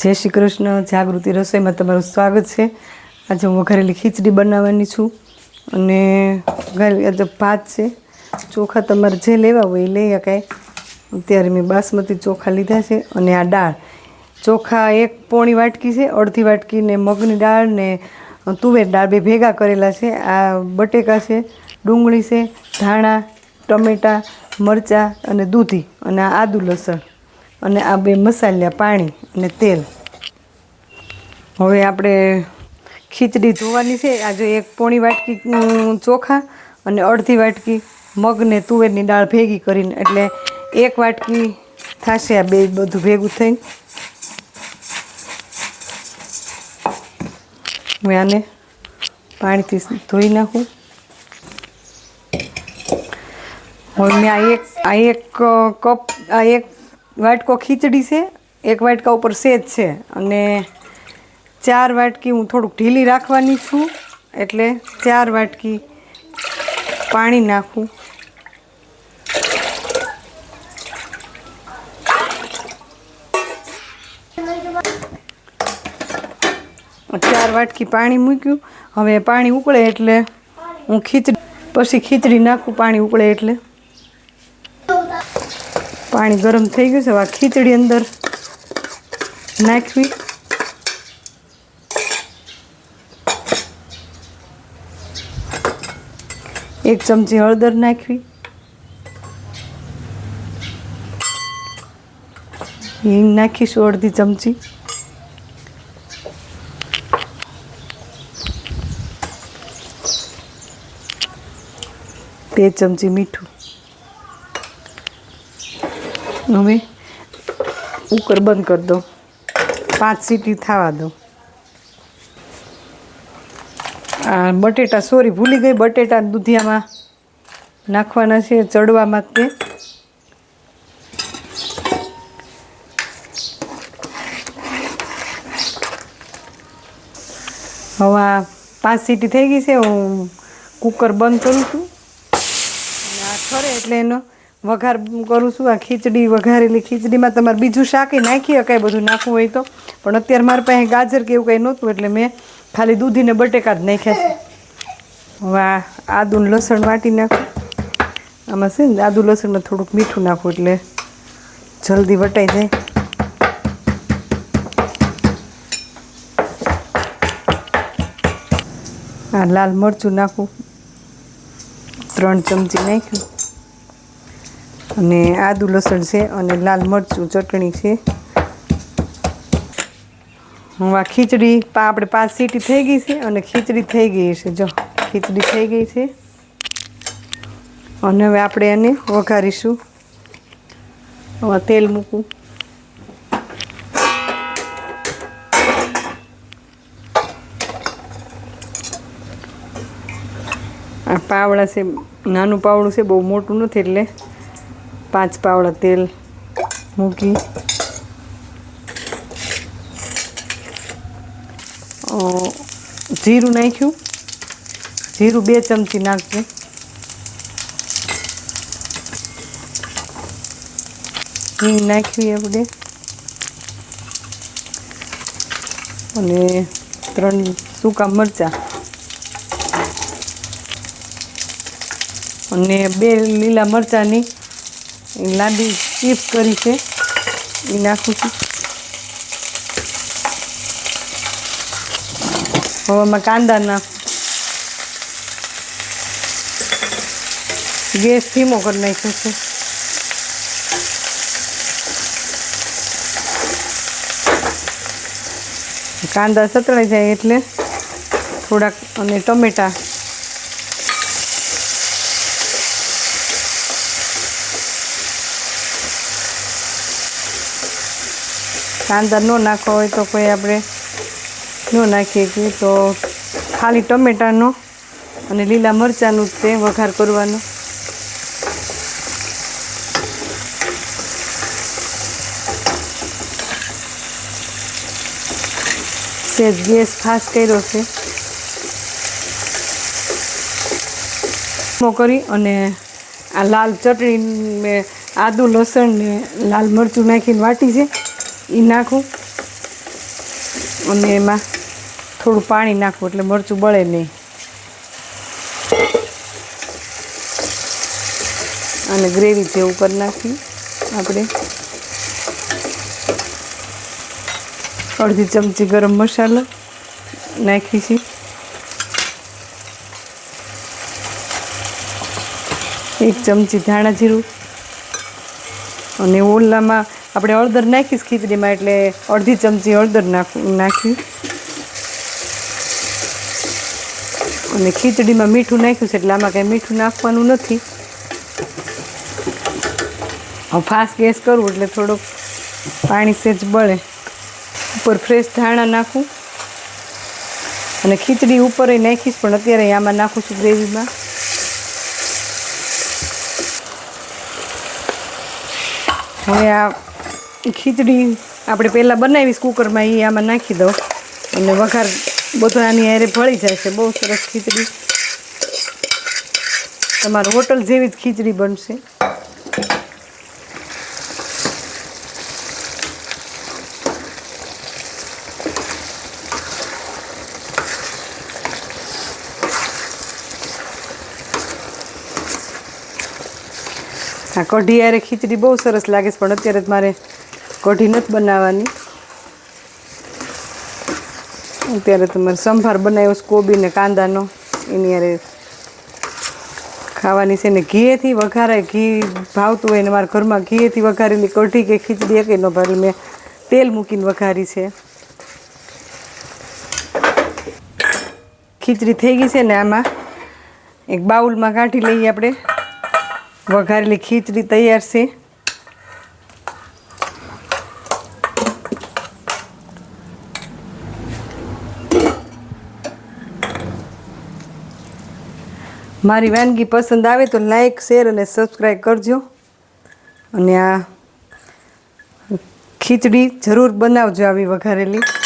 જય શ્રી કૃષ્ણ, જાગૃતિ રસોઈમાં તમારું સ્વાગત છે. આજે હું વઘારેલી ખીચડી બનાવવાની છું અને આજે ભાત છે. ચોખા તમારે જે લેવા હોય એ લઈ શકાય. અત્યારે મેં બાસમતી ચોખા લીધા છે અને આ દાળ. ચોખા એક પોણી વાટકી છે, અડધી વાટકી ને મગની દાળ ને તુવેર દાળ બે ભેગા કરેલા છે. આ બટેકા છે, ડુંગળી છે, ધાણા, ટમેટાં, મરચાં અને દૂધી અને આદુ લસણ. અને આ બે મસાલા પાણી અને તેલ. હવે આપણે ખીચડી ધોવાની છે. આજે એક પોણી વાટકી ચોખા અને અડધી વાટકી મગને તુવેરની દાળ ભેગી કરીને, એટલે એક વાટકી થશે આ બે બધું ભેગું થઈને. હું આને પાણીથી ધોઈ નાખું. હવે મેં આ એક આ એક કપ, આ એક વાટકો ખીચડી છે, એક વાટકા ઉપર સેજ છે અને ચાર વાટકી હું થોડુંક ઢીલી રાખવાની છું એટલે ચાર વાટકી પાણી નાખું. ચાર વાટકી પાણી મૂક્યું. હવે પાણી ઉકળે એટલે હું ખીચડી, પછી ખીચડી નાખું, પાણી ઉકળે એટલે. પાણી ગરમ થઈ ગયું છે. હવે ખીચડી અંદર નાખવી. એક ચમચી હળદર નાખવી. હિંગ નાખીશું અડધી ચમચી. બે ચમચી મીઠું. હવે કુકર બંધ કરી દો પાંચ સીટી થવા દો આ બટેટા, સોરી, ભૂલી ગઈ બટેટા દૂધિયામાં નાખવાના છે, ચડવામાં તે. હવે આ પાંચ સીટી થઈ ગઈ છે, હું કુકર બંધ કરું છું. અને આ ઠરે એટલે એનો વઘાર કરું છું આ ખીચડી, વઘારેલી ખીચડીમાં તમારે બીજું શાકે નાખી શકાય, બધું નાખવું હોય તો. પણ અત્યારે મારી પાસે ગાજર કે એવું કંઈ નહોતું, એટલે મેં ખાલી દૂધીને બટેકા જ નાખ્યા છે. વાહ આદું લસણ વાટી નાખું. આમાં છે ને, આદુ લસણમાં થોડુંક મીઠું નાખું, એટલે જલ્દી વટાઈ જાય. આ લાલ મરચું નાખું. ત્રણ ચમચી નાખ્યું. અને આદુ લસણ છે અને લાલ મરચું ચટણી છે. આ ખીચડી આપણે પાંચ સીટી થઈ ગઈ છે અને ખીચડી થઈ ગઈ છે. જો, ખીચડી થઈ ગઈ છે. અને હવે આપણે એને વઘારીશું. હવે તેલ મૂકું. આ પાવડા છે, નાનું પાવડું છે, બહુ મોટું નથી એટલે પાંચ પાવડા તેલ મૂકી. જીરું નાખ્યું. જીરું બે ચમચી નાખજો. હિંગ નાખવી આપણે. અને ત્રણ સૂકા મરચાં. અને બે લીલા મરચાંની લાંબી ચીપ કરી છે. એ નાખું છું. હવે આમાં કાંદા નાખું. ગેસ ધીમો કરી નાખ્યો છે. કાંદા સતળાઈ જાય એટલે થોડાક અને ટમેટાં કાંદા ન નાખવા હોય તો કોઈ આપણે ન નાખીએ કે તો ખાલી ટમેટાનો અને લીલા મરચાંનું જ તે વઘાર કરવાનો. સેજ ગેસ ખાસ કર્યો છે કરી અને આ લાલ ચટણી મેં આદુ લસણ ને લાલ મરચું નાખીને વાટી છે. એ નાખું. અને એમાં થોડું પાણી નાખવું એટલે મરચું બળે નહીં. અને ગ્રેવી જેવું કરી નાખી આપણે. અડધી ચમચી ગરમ મસાલો નાખી છે. એક ચમચી ધાણા જીરું. અને ઓલામાં આપણે હળદર નાખીશ ખીચડીમાં એટલે અડધી ચમચી હળદર નાખું અને ખીચડીમાં મીઠું નાખ્યું છે એટલે આમાં કાંઈ મીઠું નાખવાનું નથી. ફાસ્ટ ગેસ કરવું એટલે થોડુંક પાણી સેજ બળે. ઉપર ફ્રેશ ધાણા નાખું. અને ખીચડી ઉપર નાખીશ પણ અત્યારે આમાં નાખું છું ગ્રેવીમાં. હવે આ ખીચડી આપણે પહેલાં બનાવીશ કુકરમાં એ આમાં નાખી દો અને વઘાર બધો આની હારે ભળી જાય છે. બહુ સરસ ખીચડી. તમારું હોટલ જેવી જ ખીચડી બનશે. હા, કઢી યારે ખીચડી બહુ સરસ લાગે છે, પણ અત્યારે મારે કઢી નથી બનાવવાની. અત્યારે તમારે સંભાર બનાવ્યો છે, કોબી ને કાંદાનો. એની યારે ખાવાની છે ને ઘીએથી વઘારાય, ઘી ભાવતું હોય ને મારા ઘરમાં ઘીએથી વઘારેલી કઢી કે ખીચડી એક ન ભાવે મેં તેલ મૂકીને વઘારી છે. ખીચડી થઈ ગઈ છે ને આમાં. એક બાઉલમાં કાઢી લઈએ આપણે. વઘારેલી ખીચડી તૈયાર છે. મારી વાનગી પસંદ આવે તો લાઈક શેર અને સબસ્ક્રાઈબ કરજો. અને આ ખીચડી જરૂર બનાવજો આવી વઘારેલી.